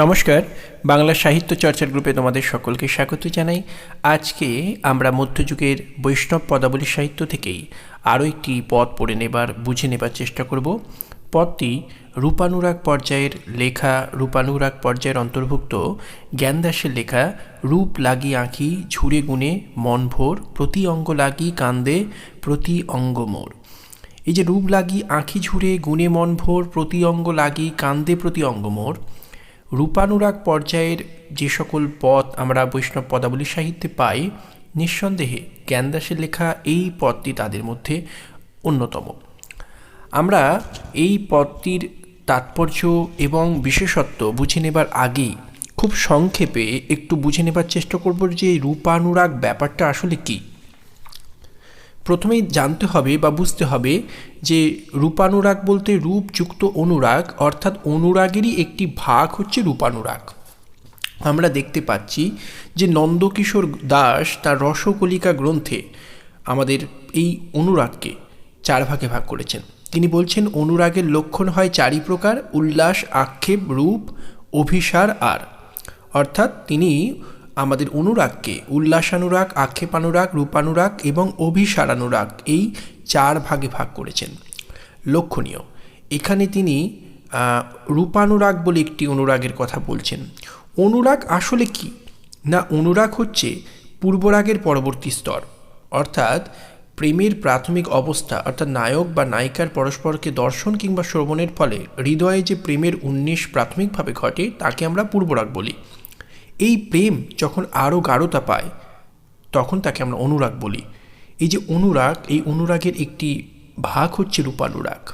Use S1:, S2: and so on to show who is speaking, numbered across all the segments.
S1: নমস্কার, বাংলা সাহিত্য চর্চার গ্রুপে তোমাদের সকলকে স্বাগত জানাই। আজকে আমরা মধ্যযুগের বৈষ্ণব পদাবলী সাহিত্য থেকেই আরও একটি পদ পড়ে নেবার, বুঝে নেবার চেষ্টা করব। পদটি রূপানুরাগ পর্যায়ের লেখা, রূপানুরাগ পর্যায়ের অন্তর্ভুক্ত। জ্ঞানদাসের লেখা, রূপ লাগি আঁকি ঝুড়ে গুণে মন ভোর, প্রতি অঙ্গ লাগি কান্দে, প্রতি অঙ্গ মোর। এই যে রূপ লাগি আঁখি, ঝুড়ে গুণে মন ভোর, প্রতি অঙ্গ লাগি কান্দে, প্রতি অঙ্গ মোর। রূপানুরাগ পর্যায়ের যে সকল পদ আমরা বৈষ্ণব পদাবলী সাহিত্যে পাই, নিঃসন্দেহে জ্ঞানদাসের লেখা এই পদটি তাদের মধ্যে অন্যতম। আমরা এই পদটির তাৎপর্য এবং বিশেষত্ব বুঝে নেবার আগেই খুব সংক্ষেপে একটু বুঝে নেবার চেষ্টা করব যে রূপানুরাগ ব্যাপারটা আসলে কী। প্রথমেই জানতে হবে বা বুঝতে হবে যে রূপানুরাগ বলতে রূপযুক্ত অনুরাগ অর্থাৎ অনুরাগেরই একটি ভাগ হচ্ছে রূপানুরাগ। আমরা দেখতে পাচ্ছি যে নন্দকিশোর দাস তার রসকলিকা গ্রন্থে আমাদের এই অনুরাগকে চার ভাগে ভাগ করেছেন। তিনি বলছেন, অনুরাগের লক্ষণ হয় চারি প্রকার, উল্লাস, আক্ষেপ, রূপ, অভিসার, আর। অর্থাৎ তিনি আমাদের অনুরাগকে উল্লাসানুরাগ, আক্ষেপানুরাগ, রূপানুরাগ এবং অভিসারানুরাগ এই চার ভাগে ভাগ করেছেন। লক্ষণীয়। এখানে তিনি রূপানুরাগ বলে একটি অনুরাগের কথা বলছেন। অনুরাগ আসলে কি? না, অনুরাগ হচ্ছে পূর্বরাগের পরবর্তী স্তর। অর্থাৎ প্রেমের প্রাথমিক অবস্থা, অর্থাৎ নায়ক বা নায়িকার পরস্পরকে দর্শন কিংবা শ্রবণের ফলে হৃদয়ে যে প্রেমের উন্মেষ প্রাথমিকভাবে ঘটে, তাকে আমরা পূর্বরাগ বলি। এই প্রেম যখন আরও গাঢ়তা পায়, তখন তাকে আমরা অনুরাগ বলি। এই যে অনুরাগ, এই অনুরাগের একটি ভাগ হচ্ছে রূপানুরাগ।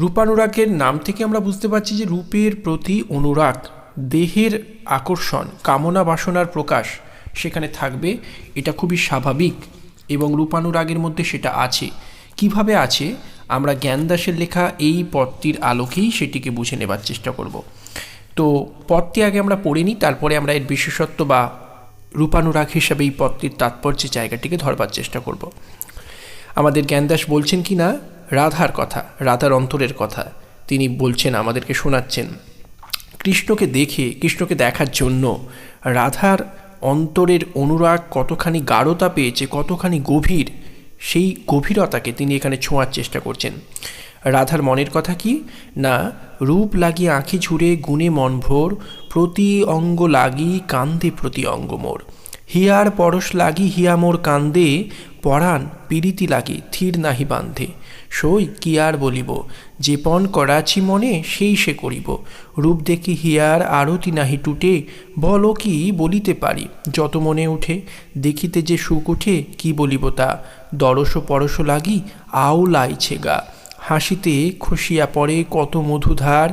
S1: রূপানুরাগের নাম থেকে আমরা বুঝতে পারছি যে রূপের প্রতি অনুরাগ, দেহের আকর্ষণ, কামনা বাসনার প্রকাশ সেখানে থাকবে। এটা খুবই স্বাভাবিক এবং রূপানুরাগের মধ্যে সেটা আছে। কীভাবে আছে? আমরা জ্ঞানদাসের লেখা এই পথটির আলোকেই সেটিকে বুঝে নেবার চেষ্টা করব। তো পদটি আগে আমরা পড়ে নিই তারপরে আমরা এর বিশেষত্ব বা রূপানুরাগ হিসাবে এই পদটির তাৎপর্যের জায়গাটিকে ধরবার চেষ্টা করব। আমাদের জ্ঞানদাস বলছেন কি না, রাধার কথা, রাধার অন্তরের কথা। তিনি বলছেন, আমাদেরকে শোনাচ্ছেন, কৃষ্ণকে দেখে, কৃষ্ণকে দেখার জন্য রাধার অন্তরের অনুরাগ কতখানি গাঢ়তা পেয়েছে, কতখানি গভীর, সেই গভীরতাকে তিনি এখানে ছোঁয়ার চেষ্টা করছেন। রাধার মনের কথা কি? না, রূপ লাগি আঁখি ঝুড়ে গুণে মন ভোর, প্রতি অঙ্গ লাগি কান্দে প্রতি অঙ্গ মোর। হিয়ার পরশ লাগি হিয়া মোর কান্দে, পরাণ পীড়িতি লাগি থির নাহি বান্ধে। সই কি আর বলিব? যে পণ করাছি মনে, সেই সে করিব। রূপ দেখি হিয়ার আরতি নাহি টুটে, বল কি বলিতে পারি? যত মনে উঠে, দেখিতে যে সুখ উঠে, কি বলিব তা? দরস পরশ লাগি, আও লাইছে গা। হাসিতে খুশিয়া পড়ে কত মধুধার,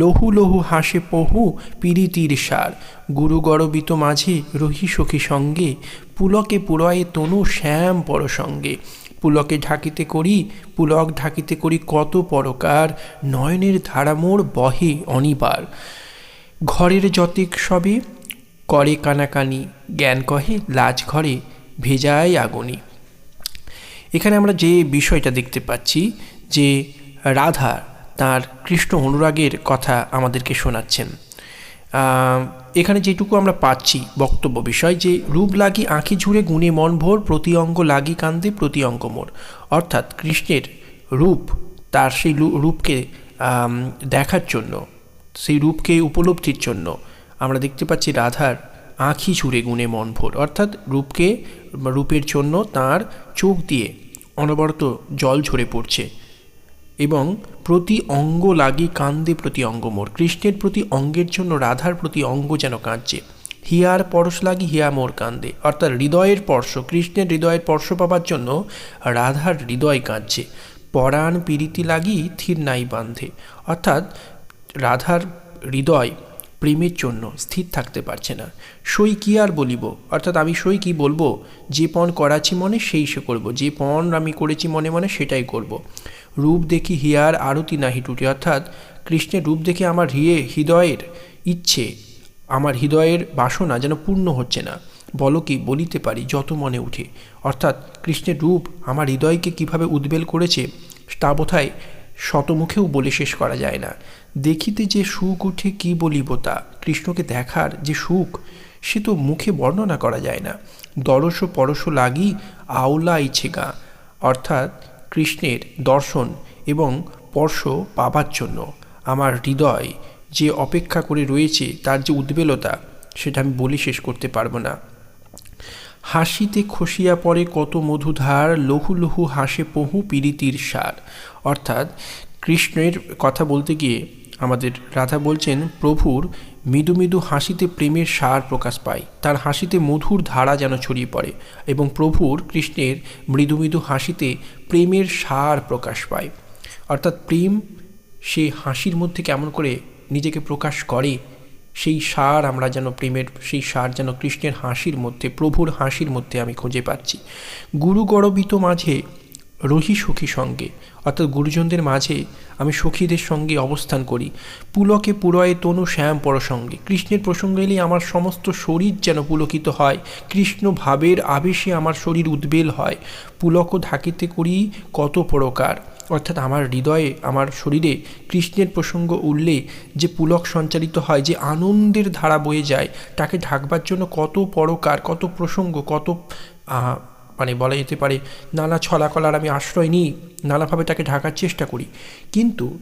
S1: লহু লহু হাসে পহু পীড়িতির সার। গুরু গরবিত মাঝে রহি সখী সঙ্গে, পুলকে পুরয়ে তনু শ্যাম পর সঙ্গে পুলকে ঢাকিতে করি, পুলক ঢাকিতে করি কত পরকার, নয়নের ধারামোর বহে অনিবার। ঘরের যতিক সবে, করে কানাকানি, জ্ঞান কহে লাজ ঘরে, ভেজায় আগুনি। এখানে আমরা যে বিষয়টা দেখতে পাচ্ছি যে রাধা তার কৃষ্ণ অনুরাগের কথা আমাদেরকে শোনাচ্ছেন। এখানে যেটুকু আমরা পাচ্ছি বক্তব্য বিষয় যে, রূপ লাগি আঁখি ঝুড়ে গুণে মন ভোর, প্রতি অঙ্গ লাগি কান্দে, প্রতি অঙ্গ মোর। অর্থাৎ কৃষ্ণের রূপ তার সেই রূপকে দেখার জন্য, সেই রূপকে উপলব্ধির জন্য আমরা দেখতে পাচ্ছি রাধার আঁখি ছুড়ে গুণে মন ভোর। অর্থাৎ রূপকে, রূপের জন্য তার চোখ দিয়ে অনবরত জল ঝরে পড়ছে। এবং প্রতি অঙ্গ লাগি কান্দে প্রতি অঙ্গ মোর। কৃষ্ণের প্রতি অঙ্গের জন্য রাধার প্রতি অঙ্গ যেন কাঁদছে। হিয়ার পরশ লাগি হিয়া মোর কান্দে। অর্থাৎ হৃদয়ের স্পর্শ কৃষ্ণের হৃদয়ের স্পর্শ পাবার জন্য রাধার হৃদয় কাঁদছে। পরাণ পীড়িতি লাগি থির নাই বান্ধে অর্থাৎ রাধার হৃদয় প্রেমের জন্য স্থির থাকতে পারছে না। সই কি আর বলিব? অর্থাৎ আমি সই কি বলব? যে পণ করাছি মনে, সেই সে করব। যে পণ আমি করেছি মনে মনে সেটাই করব। রূপ দেখি হিয়ার আরতি নাহি টুটি, অর্থাৎ কৃষ্ণের রূপ দেখে আমার হিয়ে হৃদয়ের ইচ্ছে, আমার হৃদয়ের বাসনা যেন পূর্ণ হচ্ছে না। বলো কি, বলিতে পারি, যত মনে উঠে। অর্থাৎ কৃষ্ণের রূপ আমার হৃদয়কে কীভাবে উদ্বেল করেছে, তা বোধহয় শতমুখেও বলে শেষ করা যায় না। দেখিতে যে সুখ উঠে কি বলিব তা, কৃষ্ণকে দেখার যে সুখ, সে তো মুখে বর্ণনা করা যায় না। দরস পরশ লাগি আওলা ইচ্ছে গা, অর্থাৎ কৃষ্ণের দর্শন এবং স্পর্শ পাবার জন্য। আমার হৃদয় যে অপেক্ষা করে রয়েছে, তার যে উদ্বেলতা, সেটা আমি বলে শেষ করতে পারব না। হাসিতে খসিয়া পড়ে কত মধুধার, লহু লহু হাসে পহু পীড়িতির সার অর্থাৎ কৃষ্ণের কথা বলতে গিয়ে আমাদের রাধা বলছেন, প্রভুর মৃদু মৃদু হাসিতে প্রেমের সার প্রকাশ পায়। তার হাসিতে মধুর ধারা যেন ছড়িয়ে পড়ে এবং প্রভুর কৃষ্ণের মৃদু মৃদু হাসিতে প্রেমের সার প্রকাশ পায়। অর্থাৎ প্রেম সে হাসির মধ্যে কেমন করে নিজেকে প্রকাশ করে, সেই সার আমরা যেন প্রেমের, সেই সার যেন কৃষ্ণের হাসির মধ্যে, প্রভুর হাসির মধ্যে আমি খুঁজে পাচ্ছি। গুরু গরবিত মাঝে রহি সুখী সঙ্গে অর্থাৎ গুরুজনদের মাঝে আমি সখীদের সঙ্গে অবস্থান করি। পুলকে পুরয়ে তনু শ্যাম পরসঙ্গে। কৃষ্ণের প্রসঙ্গ এলেই আমার সমস্ত শরীর যেন পুলকিত হয়। কৃষ্ণ ভাবের আবেশে আমার শরীর উদ্বেল হয়। পুলক ঢাকিতে করি কত প্রকার। অর্থাৎ আমার হৃদয়ে, আমার শরীরে কৃষ্ণের প্রসঙ্গ উঠলে যে পুলক সঞ্চালিত হয়, যে আনন্দের ধারা বয়ে যায়, তাকে ঢাকবার জন্য কত পরকার, কত প্রসঙ্গ, কত মানে বলা যেতে পারে, নানা ছলাকলার আমি আশ্রয় নিই, নানাভাবে তাকে ঢাকার চেষ্টা করি। কিন্তু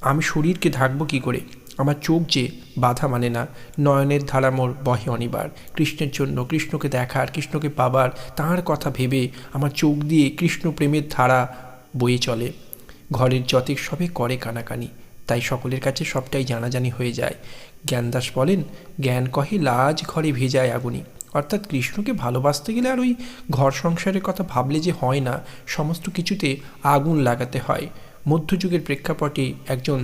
S1: আমি শরীরকে ঢাকবো কী করে? আমার চোখ যে বাধা মানে না, নয়নের ধারা মোর বহে অনিবার। কৃষ্ণের জন্য কৃষ্ণকে দেখার, কৃষ্ণকে পাবার তাঁর কথা ভেবে আমার চোখ দিয়ে কৃষ্ণ প্রেমের ধারা বয়ে চলে। ঘরের যতেক সবে করে কানাকানি, তাই সকলের কাছে সবটাই জানাজানি হয়ে যায়। জ্ঞানদাস বলেন, জ্ঞান কহে, লাজ ঘরে ভেজায় আগুনি। অর্থাৎ কৃষ্ণকে ভালোবাসতে গেলে আর ওই ঘর সংসারের কথা ভাবলে যে হয় না, সমস্ত কিছুতে আগুন লাগাতে হয়। মধ্যযুগের প্রেক্ষাপটে একজন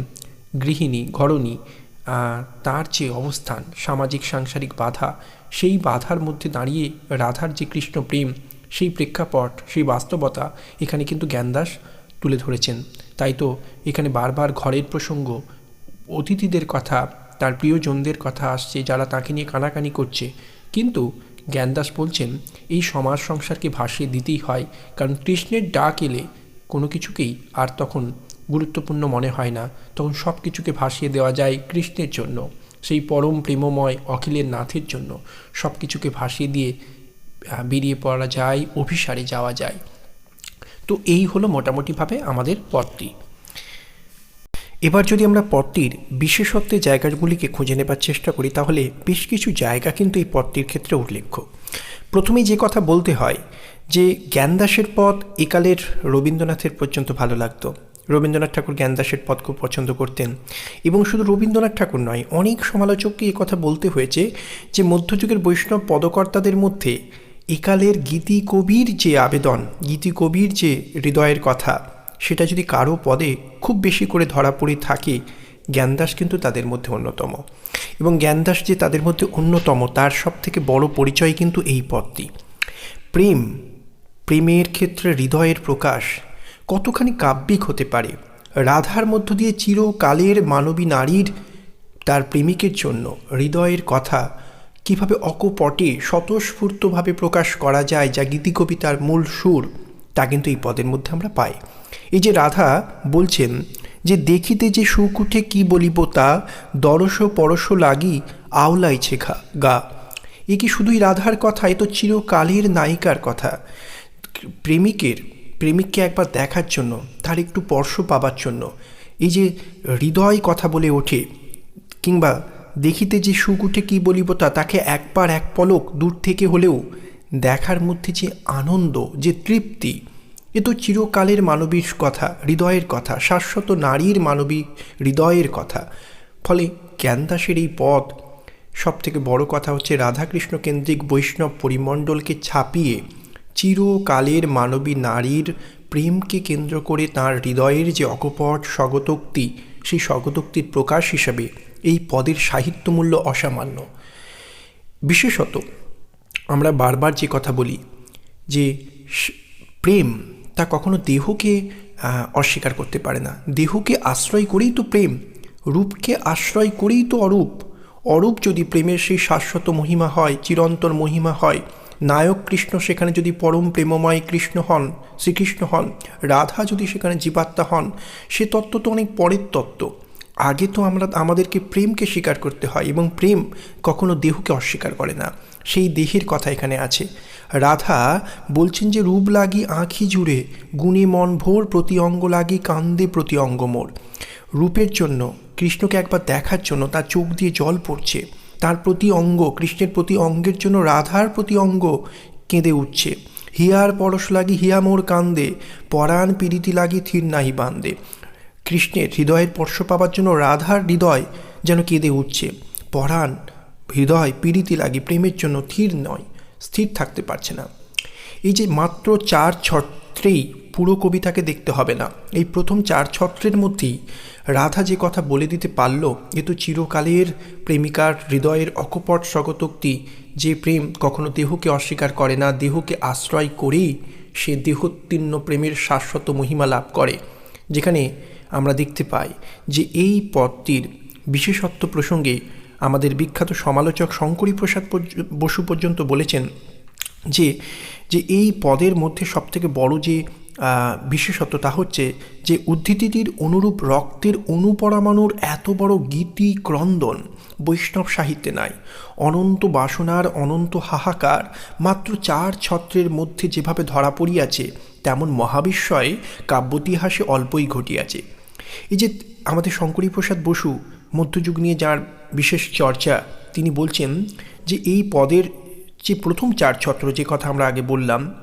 S1: গৃহিণী, ঘরণী তার যে অবস্থান, সামাজিক, সাংসারিক বাধা, সেই বাধার মধ্যে দাঁড়িয়ে রাধার যে কৃষ্ণ প্রেম, সেই প্রেক্ষাপট, সেই বাস্তবতা এখানে কিন্তু জ্ঞানদাস তুলে ধরেছেন। তাই তো এখানে বারবার ঘরের প্রসঙ্গ, অতিথিদের কথা, তার প্রিয়জনদের কথা আসছে, যারা তাকে নিয়ে কানাকানি করছে। কিন্তু জ্ঞানদাস বলছেন, এই সমাজ সংসারকে ভাসিয়ে দিতেই হয়, কারণ কৃষ্ণের ডাক এলে কোনো কিছুকেই আর তখন গুরুত্বপূর্ণ মনে হয় না। তখন সব কিছুকে ভাসিয়ে দেওয়া যায় কৃষ্ণের জন্য, সেই পরম প্রেমময় অখিলের নাথের জন্য। সব কিছুকে ভাসিয়ে দিয়ে বেরিয়ে পড়া যায়, অভিসারে যাওয়া যায়। তো এই হলো মোটামুটিভাবে আমাদের পথটি। এবার যদি আমরা পথটির বিশেষত্বের জায়গাগুলিকে খুঁজে নেবার চেষ্টা করি, তাহলে বেশ কিছু জায়গা কিন্তু এই পথটির ক্ষেত্রে উল্লেখ্য। প্রথমেই যে কথা বলতে হয়, যে জ্ঞানদাসের পথ একালের রবীন্দ্রনাথের পর্যন্ত ভালো লাগতো। রবীন্দ্রনাথ ঠাকুর জ্ঞানদাসের পথ খুব পছন্দ করতেন এবং শুধু রবীন্দ্রনাথ ঠাকুর নয়, অনেক সমালোচককে এ কথা বলতে হয়েছে যে মধ্যযুগের বৈষ্ণব পদকর্তাদের মধ্যে একালের গীতি কবির যে আবেদন গীতি কবির যে হৃদয়ের কথা সেটা যদি কারও পদে খুব বেশি করে ধরা পড়ে থাকে, জ্ঞানদাস কিন্তু তাদের মধ্যে অন্যতম। এবং জ্ঞানদাস যে তাদের মধ্যে অন্যতম, তার সব থেকে বড় পরিচয় কিন্তু এই পদটি। প্রেম, প্রেমের ক্ষেত্রে হৃদয়ের প্রকাশ কতখানি কাব্যিক হতে পারে, রাধার মধ্য দিয়ে চিরকালের মানবী নারীর তার প্রেমিকের জন্য হৃদয়ের কথা কীভাবে অকপটে, স্বতঃস্ফূর্তভাবে প্রকাশ করা যায়, যা গীতিকবিতার মূল সুর তা কিন্তু এই পদের মধ্যে আমরা পাই। এই যে রাধা বলছেন যে, দেখিতে যে সুখ উঠে কী বলিব তা, দরস পরশ লাগি আওলাইছে খা গা। এ কি শুধুই রাধার কথা? এ তো চিরকালের নায়িকার কথা। প্রেমিকের, প্রেমিককে একবার দেখার জন্য, তার একটু স্পর্শ পাবার জন্য। এই যে হৃদয় কথা বলে ওঠে, কিংবা দেখিতে যে সুখ উঠে কী বলিব তা, তাকে একবার এক পলক দূর থেকে হলেও দেখার মধ্যে যে আনন্দ, যে তৃপ্তি, এ তো চিরকালের মানবীর কথা, হৃদয়ের কথা, শাশ্বত নারীর মানবী হৃদয়ের কথা। ফলে জ্ঞানদাসের এই পদ সব থেকে বড় কথা হচ্ছে রাধাকৃষ্ণ কেন্দ্রিক বৈষ্ণব পরিমণ্ডলকে ছাপিয়ে চিরকালের মানবী নারীর প্রেমকে কেন্দ্র করে তার হৃদয়ের যে অকপট স্বগতোক্তি, সেই স্বগতোক্তির প্রকাশ হিসাবে এই পদের সাহিত্যমূল্য অসামান্য। বিশেষত আমরা বারবার যে কথা বলি, যে প্রেম তা কখনো দেহকে অস্বীকার করতে পারে না। দেহকে আশ্রয় করেই তো প্রেম, রূপকে আশ্রয় করেই তো অরূপ। অরূপ যদি প্রেমের সেই শাশ্বত মহিমা হয় চিরন্তর মহিমা হয়, নায়ক কৃষ্ণ সেখানে যদি পরম প্রেমময় কৃষ্ণ হন, শ্রীকৃষ্ণ হন, রাধা যদি সেখানে জীবাত্মা হন, সে তত্ত্ব তো অনেক পরের তত্ত্ব। আগে তো আমরা আমাদেরকে প্রেমকে স্বীকার করতে হয় এবং প্রেম কখনো দেহকে অস্বীকার করে না। সেই দেহের কথা এখানে আছে। রাধা বলছেন যে, রূপ লাগি আঁখি জুড়ে, গুণে মন ভোর প্রতি অঙ্গ লাগি কান্দে প্রতি অঙ্গ মোর। রূপের জন্য, কৃষ্ণকে একবার দেখার জন্য তার চোখ দিয়ে জল পড়ছে। তার প্রতি অঙ্গ, কৃষ্ণের প্রতি অঙ্গের জন্য রাধার প্রতি অঙ্গ কেঁদে উঠছে। হিয়ার পরশ লাগি, হিয়া মোর কান্দে, পরাণ পীড়িতি লাগি থির নাহি বান্দে। কৃষ্ণের হৃদয়ের স্পর্শ পাবার জন্য রাধার হৃদয় যেন কেঁদে উঠছে। পরাণ, হৃদয় পীড়িতি লাগে, প্রেমের জন্য থির নয়, স্থির থাকতে পারছে না। এই যে মাত্র চার ছত্রেই পুরো কবিতাকে দেখতে হবে না। এই প্রথম চার ছত্রের মধ্যেই রাধা যে কথা বলে দিতে পারল, এ তো চিরকালের প্রেমিকার হৃদয়ের অকপট স্বগতোক্তি। যে প্রেম কখনো দেহকে অস্বীকার করে না, দেহকে আশ্রয় করেই সে দেহোত্তীর্ণ প্রেমের শাশ্বত মহিমা লাভ করে। যেখানে আমরা দেখতে পাই যে এই পদটির বিশেষত্ব প্রসঙ্গে আমাদের বিখ্যাত সমালোচক শঙ্করী প্রসাদ বসু পর্যন্ত বলেছেন যে যে এই পদের মধ্যে সবথেকে বড় যে বিশেষত্ব তা হচ্ছে যে উদ্ধৃতিটির অনুরূপ রক্তের অনুপরমাণুর এত বড় গীতি ক্রন্দন বৈষ্ণব সাহিত্যে নাই। অনন্ত বাসনার অনন্ত হাহাকার মাত্র চার ছত্রের মধ্যে যেভাবে ধরা পড়িয়াছে, তেমন মহাবিস্ময় কাব্যতিহাসে অল্পই ঘটিয়াছে। এই যে আমাদের শঙ্করী প্রসাদ বসু মধ্যযুগ নিয়ে যার বিশেষ চর্চা, তিনি বলছেন যে এই পদের যে প্রথম চার ছত্র, যে কথা আমরা আগে বললাম,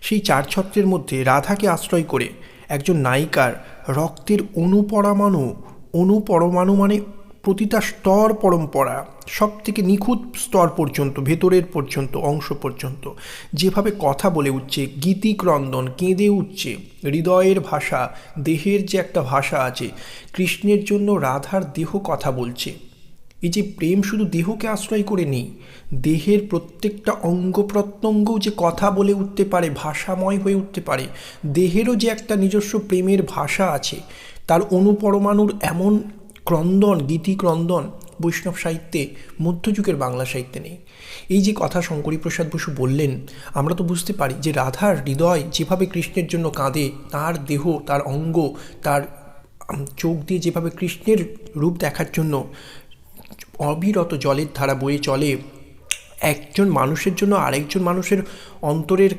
S1: সেই চার ছত্রের মধ্যে রাধাকে আশ্রয় করে একজন নায়িকার রক্তের অনুপরমাণু অনুপরমাণু মানে প্রতিটা স্তর পরম্পরা সব থেকে নিখুঁত স্তর পর্যন্ত, ভেতরের পর্যন্ত, অংশ পর্যন্ত। যেভাবে কথা বলে উঠছে গীতিক্রন্দন কেঁদে উঠছে, হৃদয়ের ভাষা, দেহের যে একটা ভাষা আছে, কৃষ্ণের জন্য রাধার দেহ কথা বলছে। এই যে প্রেম শুধু দেহকে আশ্রয় করে নেই, দেহের প্রত্যেকটা অঙ্গ প্রত্যঙ্গও যে কথা বলে উঠতে পারে, ভাষাময় হয়ে উঠতে পারে, দেহেরও যে একটা নিজস্ব প্রেমের ভাষা আছে, তার অনুপরমাণুর এমন ক্রন্দন, গীতি ক্রন্দন, বৈষ্ণব সাহিত্যে, মধ্যযুগের বাংলা সাহিত্যে নেই। এই যে কথা শঙ্করী প্রসাদ বসু বললেন, আমরা তো বুঝতে পারি যে রাধার হৃদয় যেভাবে কৃষ্ণের জন্য কাঁদে, তার দেহ, তার অঙ্গ, তার চোখ দিয়ে যেভাবে কৃষ্ণের রূপ দেখার জন্য অবিরত জলের ধারা বয়ে চলে, একজন মানুষের জন্য আরেকজন মানুষের অন্তরের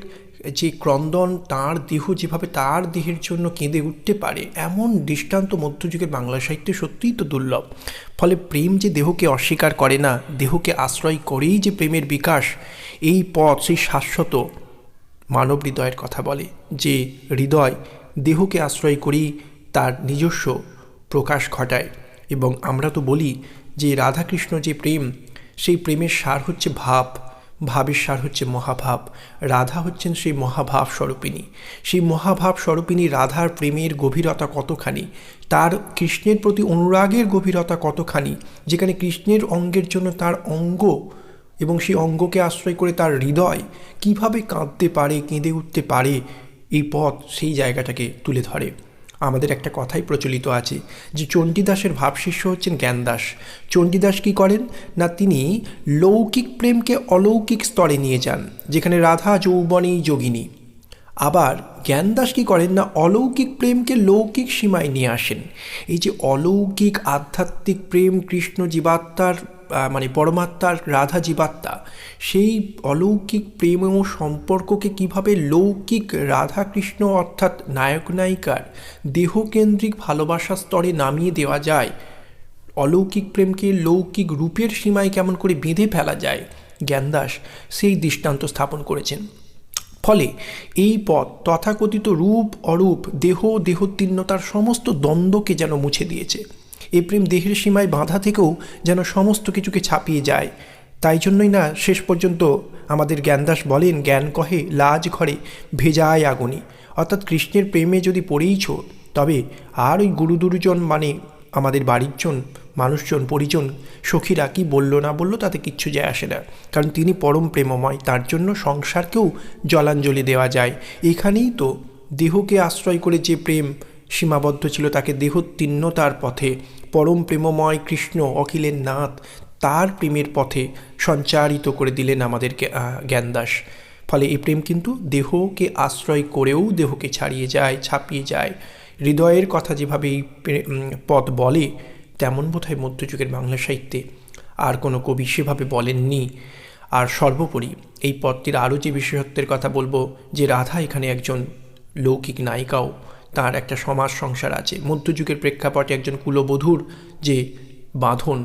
S1: যে ক্রন্দন তার দেহ যেভাবে তার দেহের জন্য কেঁদে উঠতে পারে, এমন দৃষ্টান্ত মধ্যযুগের বাংলা সাহিত্যে সত্যিই তো দুর্লভ। ফলে প্রেম যে দেহকে অস্বীকার করে না, দেহকে আশ্রয় করেই যে প্রেমের বিকাশ, এই পথ সেই শাশ্বত মানব হৃদয়ের কথা বলে, যে হৃদয় দেহকে আশ্রয় করেই তার নিজস্ব প্রকাশ ঘটায়। এবং আমরা তো বলি যে রাধাকৃষ্ণ যে প্রেম, সেই প্রেমের সার হচ্ছে ভাব। ভাবের হচ্ছে মহাভাব, রাধা হচ্ছেন সেই মহাভাব স্বরূপিনী সেই মহাভাব স্বরূপিনী রাধার প্রেমের গভীরতা কতখানি, তার কৃষ্ণের প্রতি অনুরাগের গভীরতা কতখানি, যেখানে কৃষ্ণের অঙ্গের জন্য তার অঙ্গ এবং সেই অঙ্গকে আশ্রয় করে তার হৃদয় কীভাবে কাঁদতে পারে, কেঁদে উঠতে পারে, এই পথ সেই জায়গাটাকে তুলে ধরে। আমাদের একটা কথাই প্রচলিত আছে যে চণ্ডীদাসের ভাবশিষ্য হচ্ছেন জ্ঞানদাস। চণ্ডীদাস কী করেন? না, তিনি লৌকিক প্রেমকে অলৌকিক স্তরে নিয়ে যান, যেখানে রাধা, যৌবনী, যোগিনী। আবার জ্ঞানদাস কী করেন? না, অলৌকিক প্রেমকে লৌকিক সীমায় নিয়ে আসেন। এই যে অলৌকিক, আধ্যাত্মিক প্রেম, কৃষ্ণ জীবাত্মার মানে পরমাত্মার রাধা জীবাত্মা, সেই অলৌকিক প্রেম ও সম্পর্ককে কীভাবে লৌকিক রাধা কৃষ্ণ অর্থাৎ নায়ক নায়িকার দেহকেন্দ্রিক ভালোবাসা স্তরে নামিয়ে দেওয়া যায়? অলৌকিক প্রেমকে লৌকিক রূপের সীমায় কেমন করে বেঁধে ফেলা যায়? জ্ঞানদাস সেই দৃষ্টান্ত স্থাপন করেছেন। ফলে এই পথ তথাকথিত রূপ অরূপ দেহ দেহোত্তীর্ণতার সমস্ত দ্বন্দ্বকে যেন মুছে দিয়েছে। এ প্রেম দেহের সীমায় বাঁধা থেকেও যেন সমস্ত কিছুকে ছাপিয়ে যায়। তাই জন্যই না শেষ পর্যন্ত আমাদের জ্ঞানদাস বলেন, জ্ঞান কহে, লাজ ঘরে ভেজায় আগুনি। অর্থাৎ কৃষ্ণের প্রেমে যদি পড়েইছ, তবে আর ওই গুরুদুরুজন মানে আমাদের বাড়ির জন মানুষজন, পরিজন, সখীরা কি বলল না বলল তাতে কিচ্ছু যায় আসে না। কারণ তিনি পরম প্রেমময়, তার জন্য সংসারকেও জলাঞ্জলি দেওয়া যায়। এখানেই তো দেহকে আশ্রয় করে যে প্রেম সীমাবদ্ধ ছিল তাকে দেহোত্তীর্ণতার পথে। পরম প্রেমময় কৃষ্ণ অখিলের নাথ তার প্রেমের পথে সঞ্চারিত করে দিলেন আমাদেরকে জ্ঞানদাস। ফলে এই প্রেম কিন্তু দেহকে আশ্রয় করেও দেহকে ছাড়িয়ে যায়, ছাপিয়ে যায়। হৃদয়ের কথা যেভাবে এই পথ বলে, তেমন বোধহয় মধ্যযুগের বাংলা সাহিত্যে আর কোনো কবি সেভাবে বলেননি। আর সর্বোপরি এই পথটির আরও যে বিশেষত্বের কথা বলব, যে রাধা এখানে একজন লৌকিক নায়িকাও। তার একটা সমাজ সংসার আছে। মধ্যযুগের প্রেক্ষাপটে একজন কুলবধূর যে বাঁধন,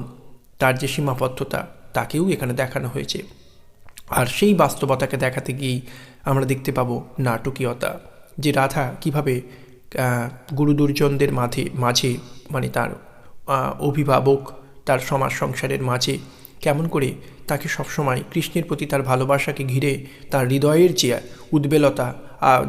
S1: তার যে সীমাবদ্ধতা, তাকেও এখানে দেখানো হয়েছে। আর সেই বাস্তবতাকে দেখাতে গিয়েই আমরা দেখতে পাবো নাটকীয়তা, যে রাধা কীভাবে গুরু দুর্জনদের মাঝে মাঝে মানে তার অভিভাবক, তার সমাজ সংসারের মাঝে, কেমন করে তাকে সবসময় কৃষ্ণের প্রতি তার ভালোবাসাকে ঘিরে তার হৃদয়ের যে উদ্বেলতা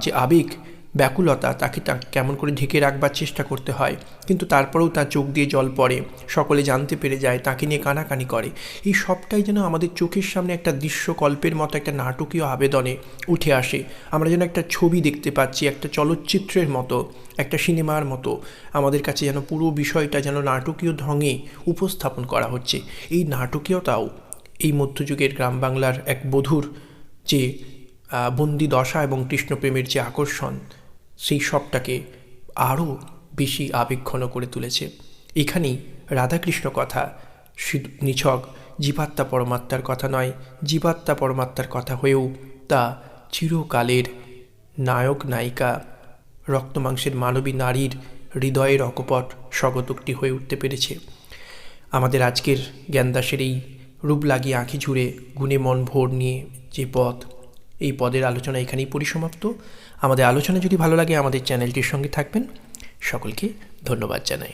S1: যে আবেগ ব্যাকুলতা তাকে তা কেমন করে ঢেকে রাখবার চেষ্টা করতে হয়। কিন্তু তারপরেও তার চোখ দিয়ে জল পড়ে। সকলে জানতে পেরে যায়, তাকে নিয়ে কানাকানি করে। এই সবটাই যেন আমাদের চোখের সামনে একটা দৃশ্যকল্পের মতো একটা নাটকীয় আবেদনে উঠে আসে। আমরা যেন একটা ছবি দেখতে পাচ্ছি, একটা চলচ্চিত্রের মতো, একটা সিনেমার মতো। আমাদের কাছে যেন পুরো বিষয়টা যেন নাটকীয় ঢঙে উপস্থাপন করা হচ্ছে। এই নাটকীয়তাও এই মধ্যযুগের গ্রাম বাংলার এক বধূর যে বন্দি দশা এবং কৃষ্ণপ্রেমের যে আকর্ষণ সেই সবটাকে আরও বেশি আবেগঘন করে তুলেছে। এখানেই রাধাকৃষ্ণ কথা নিছক জীবাত্মা পরমাত্মার কথা নয়, জীবাত্মা পরমাত্মার কথা হয়েও তা চিরকালের নায়ক নায়িকা রক্তমাংসের মানবী নারীর হৃদয়ের অকপট স্বগতকটি হয়ে উঠতে পেরেছে। আমাদের আজকের জ্ঞানদাসের এই রূপ লাগিয়ে আঁখি জুড়ে গুণে মন ভোর নিয়ে যে পথ এই পদের আলোচনা এখানেই পরিসমাপ্ত। আমাদের আলোচনা যদি ভালো লাগে আমাদের চ্যানেলটির সঙ্গে থাকবেন। সকলকে ধন্যবাদ জানাই।